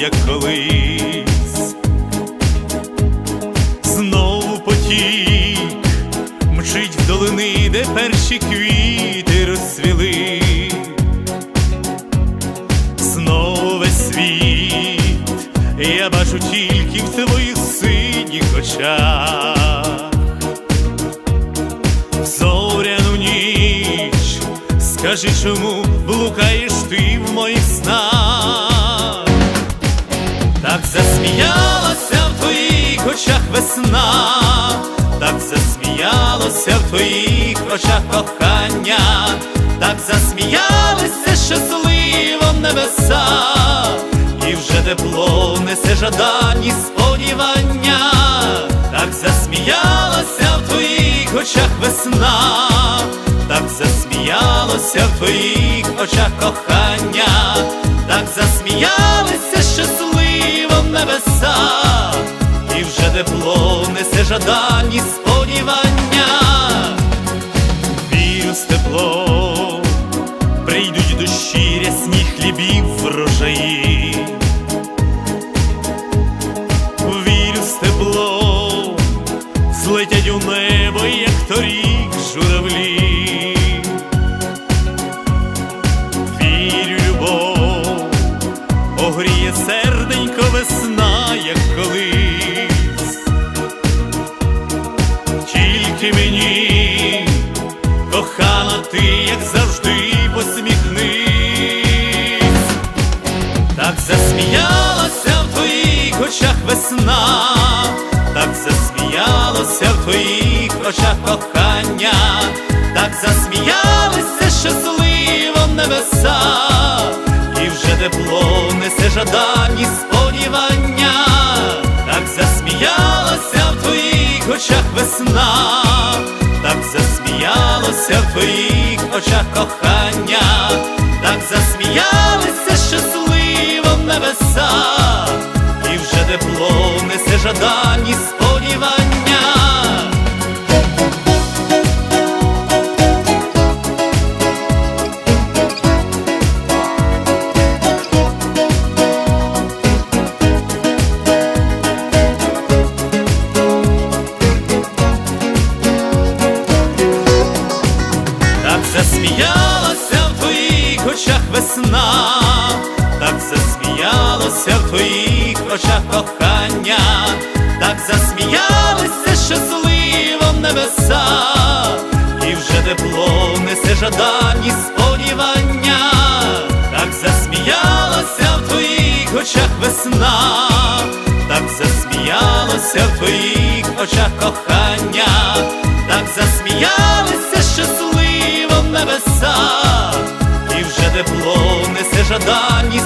як колись, знову потік мчить в долини, де перші квіти розцвіли, знову весь світ, я бачу тільки в твоїх синіх очах, зоряну ніч, скажи, чому блукаєш ти? Очах весна, так засміялося в твоїх очах кохання, так засміялися щасливо небеса, і вже тепло несе жадані сподівання, так засміялася в твоїх очах весна, так засміялося в твоїх очах кохання, так засміялися щасливо небеса, жадані сподівання, ти, як завжди, посміхнись. Так засміялася в твоїх очах весна, так засміялося в твоїх очах кохання, так засміялися щасливо небеса, і вже тепло несе жадані сподівання, так засміялася в твоїх очах весна, очах кохання, засміялося в твоїх очах кохання, так засміялися щасливо в небеса, і вже тепло несе жадані сподівання, так засміялася в твоїх очах весна, так засміялося в твоїх очах кохання, так засміялися щасливо небеса, і вже тепло несе жадані